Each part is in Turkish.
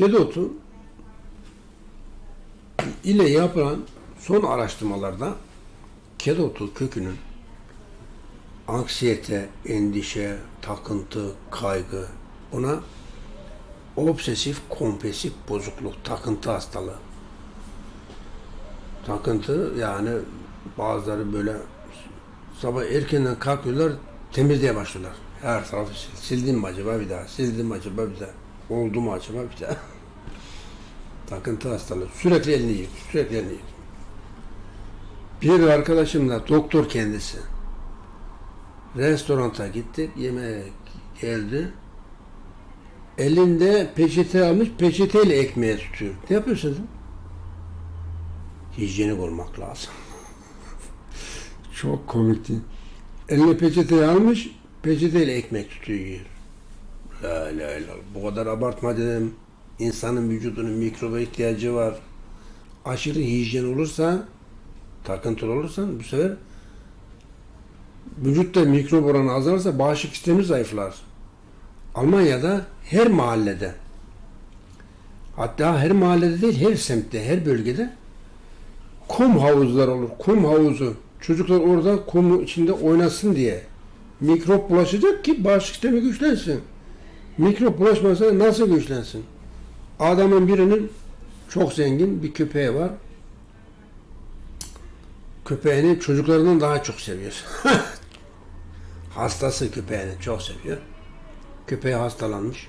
Kedi otu ile yapılan son araştırmalarda kedi otu kökünün anksiyete, endişe, takıntı, kaygı buna obsesif kompulsif bozukluk, takıntı hastalığı. Takıntı yani bazıları böyle sabah erkenden kalkıyorlar temizliğe başlıyorlar. Her tarafı sil. Sildim mi acaba bir daha? Sildim mi acaba bir daha? Oldu mu acaba bir daha? Takıntı hastalığı. Sürekli elini yık. Sürekli elini yık. Bir arkadaşım da doktor kendisi. Restoranta gittik. Yemeğe geldi. Elinde peçete almış. Peçeteyle ekmeğe tutuyor. Ne yapıyorsun? Hijyenik olmak lazım. Çok komikti. Eline peçeteyi almış. Peçeteyle ekmek tutuyor yiyor. La la la. Bu kadar abartma dedim. İnsanın vücudunun mikroba ihtiyacı var. Aşırı hijyen olursa, takıntılı olursan bu sefer vücutta mikrop oranı azalırsa bağışıklık sistemi zayıflar. Almanya'da her mahallede hatta her mahallede değil her semtte, her bölgede kum havuzlar olur. Kum havuzu. Çocuklar orada kumun içinde oynasın diye. Mikrop bulaşacak ki bağışıklık sistemi güçlensin. Mikrop bulaşmasa nasıl güçlensin? Adamın birinin çok zengin bir köpeği var. Köpeğini çocuklarından daha çok seviyor. Hastası köpeğini çok seviyor. Köpeği hastalanmış.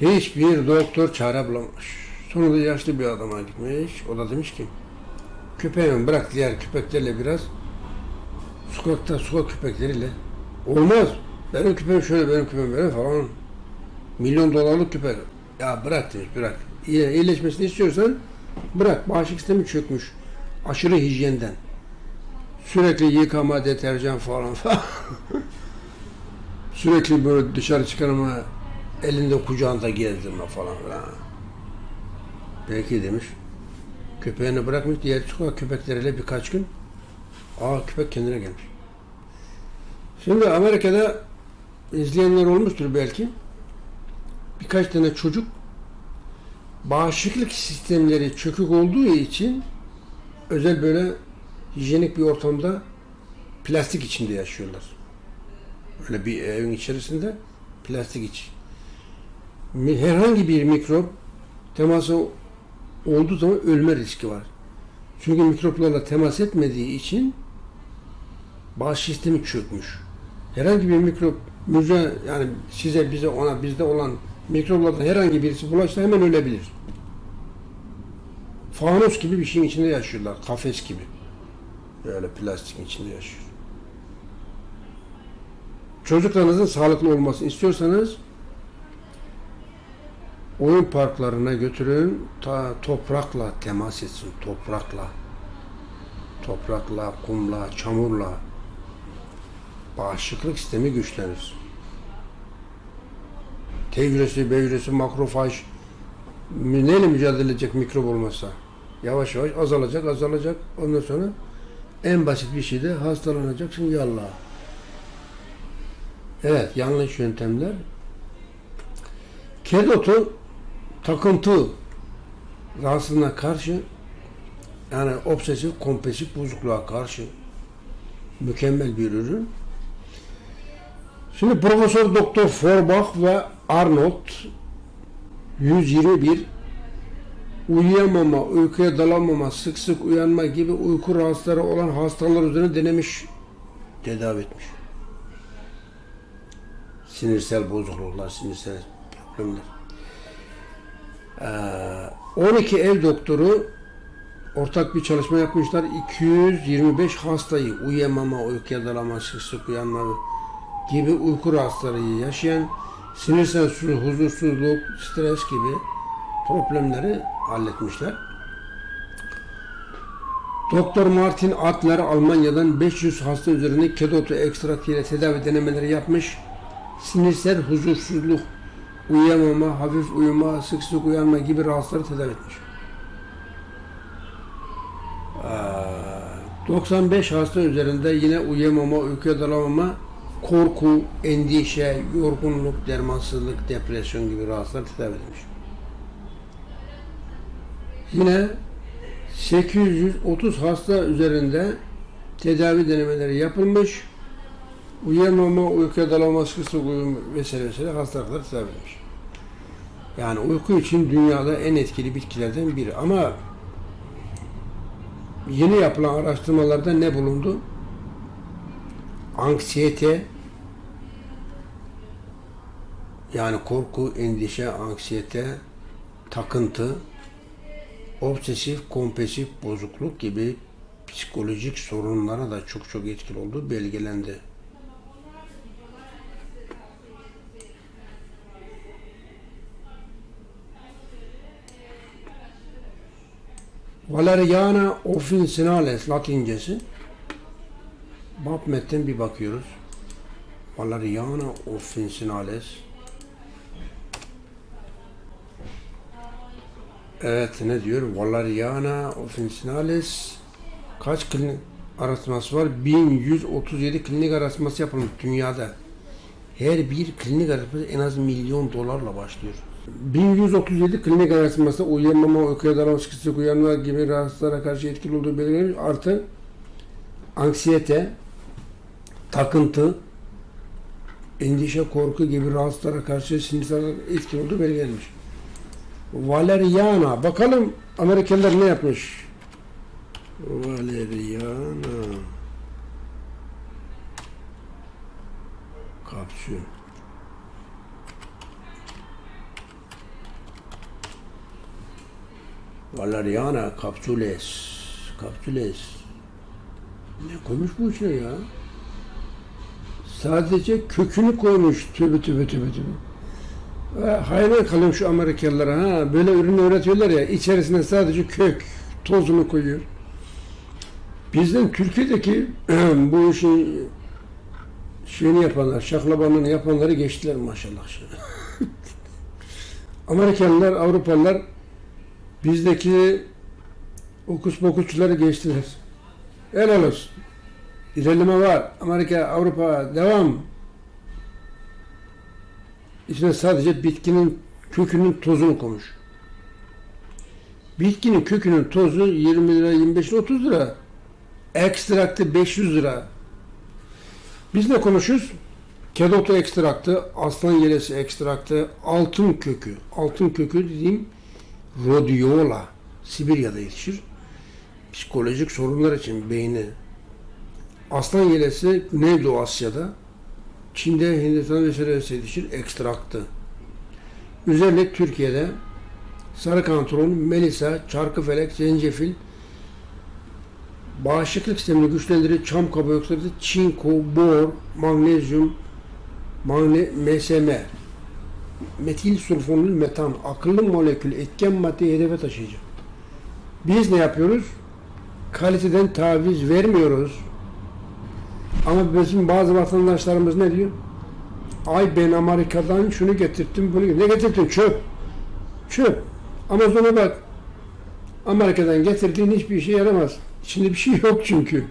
Hiçbir doktor çare bulamamış. Sonunda yaşlı bir adama gitmiş. O da demiş ki köpeğimi bırak diğer köpeklerle biraz sokakta sokak köpekleriyle olmaz. Benim köpeğim şöyle benim köpeğim böyle falan. Milyon dolarlık köpek. Ya bırak demiş bırak. İyi, iyileşmesini istiyorsan bırak. Bağışıklık sistemi çökmüş. Aşırı hijyenden. Sürekli yıkama, deterjan falan falan. Sürekli böyle dışarı çıkarma, elinde kucağında gezdirme falan filan. Peki demiş. Köpeğini bırakmış diğer sokak köpekleriyle birkaç gün. Aa köpek kendine gelmiş. Şimdi Amerika'da izleyenler olmuştur belki. Birkaç tane çocuk bağışıklık sistemleri çökük olduğu için özel böyle hijyenik bir ortamda plastik içinde yaşıyorlar. Öyle bir evin içerisinde plastik iç. Herhangi bir mikrop teması olduğu zaman ölme riski var. Çünkü mikroplarla temas etmediği için bağış sistemi çökmüş. Herhangi bir mikrop müze yani size bize ona bizde olan mikroplardan herhangi birisi bulaşsa hemen ölebilir. Fanus gibi bir şeyin içinde yaşıyorlar. Kafes gibi. Böyle plastikin içinde yaşıyor. Çocuklarınızın sağlıklı olmasını istiyorsanız oyun parklarına götürün. Ta toprakla temas etsin. Toprakla. Toprakla, kumla, çamurla bağışıklık sistemi güçlenir. T hücresi, B hücresi, makrofaj neyle mücadele edecek mikrop olmazsa? Yavaş yavaş azalacak, azalacak. Ondan sonra en basit bir şeyde hastalanacak. Şimdi yallah. Evet, yanlış yöntemler. Kedi otu takıntı rahatsızlığına karşı yani obsesif kompulsif bozukluğa karşı mükemmel bir ürün. Şimdi Profesör Doktor Forbach ve Arnold 121 uyuyamama, uykuya dalamama, sık sık uyanma gibi uyku rahatsızları olan hastalar üzerine denemiş, tedavi etmiş. Sinirsel bozukluklar, sinirsel problemler. Ee, 12 ev doktoru ortak bir çalışma yapmışlar. 225 hastayı uyuyamama, uykuya dalama, sık sık uyanma gibi uyku rahatsızları yaşayan sinirsel huzursuzluk, stres gibi problemleri halletmişler. Doktor Martin Adler Almanya'dan 500 hasta üzerinde kedotu ekstrakti ile tedavi denemeleri yapmış. Sinirsel huzursuzluk, uyuyamama, hafif uyuma, sık sık uyanma gibi rahatsızları tedavi etmiş. Aa, 95 hasta üzerinde yine uyuyamama, uykuya dalamama korku, endişe, yorgunluk, dermansızlık, depresyon gibi rahatsızlar tedavi edilmiş. Yine 830 hasta üzerinde tedavi denemeleri yapılmış. Uyuyamama, uykuya dalama sıkıntısı uyum vesaire vesaire hastalıklar tedavi edilmiş. Yani uyku için dünyada en etkili bitkilerden biri. Ama yeni yapılan araştırmalarda ne bulundu? Anksiyete yani korku, endişe, anksiyete, takıntı, obsesif kompulsif bozukluk gibi psikolojik sorunlara da çok çok etkili olduğu belgelendi. Valeriana officinales latincesi. Babmet'ten bir bakıyoruz. Valeriana officinales. Evet ne diyor? Valeriana officinales kaç klinik araştırması var? 1137 klinik araştırması yapılmış dünyada. Her bir klinik araştırması en az milyon dolarla başlıyor. 1137 klinik araştırması uyuyamama, uykuya dalma, sıkışık uyanma gibi rahatsızlara karşı etkili olduğu belirlenmiş. Artı anksiyete, takıntı, endişe, korku gibi rahatsızlara karşı sinirsel etkili olduğu belirlenmiş. Valeriana. Bakalım Amerikalılar ne yapmış? Valeriana. Kapsül. Valeriana capsules. Capsules. Ne koymuş bu içine ya? Sadece kökünü koymuş. Tövbe tövbe tövbe tövbe. Ha, Hayran kalıyorum şu Amerikalılara. Ha, böyle ürün üretiyorlar ya. içerisine sadece kök tozunu koyuyor. Bizden Türkiye'deki bu işin şeyini yapanlar, şaklabanını yapanları geçtiler maşallah. Amerikalılar, Avrupalılar bizdeki okus pokusçuları geçtiler. Helal olsun. İlerleme var. Amerika, Avrupa devam. İçine sadece bitkinin kökünün tozunu koymuş. Bitkinin kökünün tozu 20 lira, 25 lira, 30 lira. Ekstraktı 500 lira. Biz ne konuşuyoruz? Kedoto ekstraktı, aslan yelesi ekstraktı, altın kökü. Altın kökü dediğim rhodiola. Sibirya'da yetişir. Psikolojik sorunlar için beyni. Aslan yelesi Güneydoğu Asya'da. Çin'de, Hindistan vesaire yetişir. Ekstraktı. Özellikle Türkiye'de sarı kantaron, melisa, çarkıfelek, zencefil, bağışıklık sistemini güçlendirir, çam kabuğu yükseltir, çinko, bor, magnezyum, magne, MSM, metil sulfonil metan, akıllı molekül, etken maddeyi hedefe taşıyacak. Biz ne yapıyoruz? Kaliteden taviz vermiyoruz. Ama bizim bazı vatandaşlarımız ne diyor? Ay ben Amerika'dan şunu getirttim, bunu getirttim. Ne getirdin? Çöp. Çöp. Amazon'a bak. Amerika'dan getirdiğin hiçbir işe yaramaz. İçinde bir şey yok çünkü.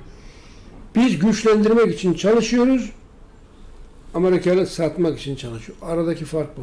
Biz güçlendirmek için çalışıyoruz. Amerikalı satmak için çalışıyor. Aradaki fark bu.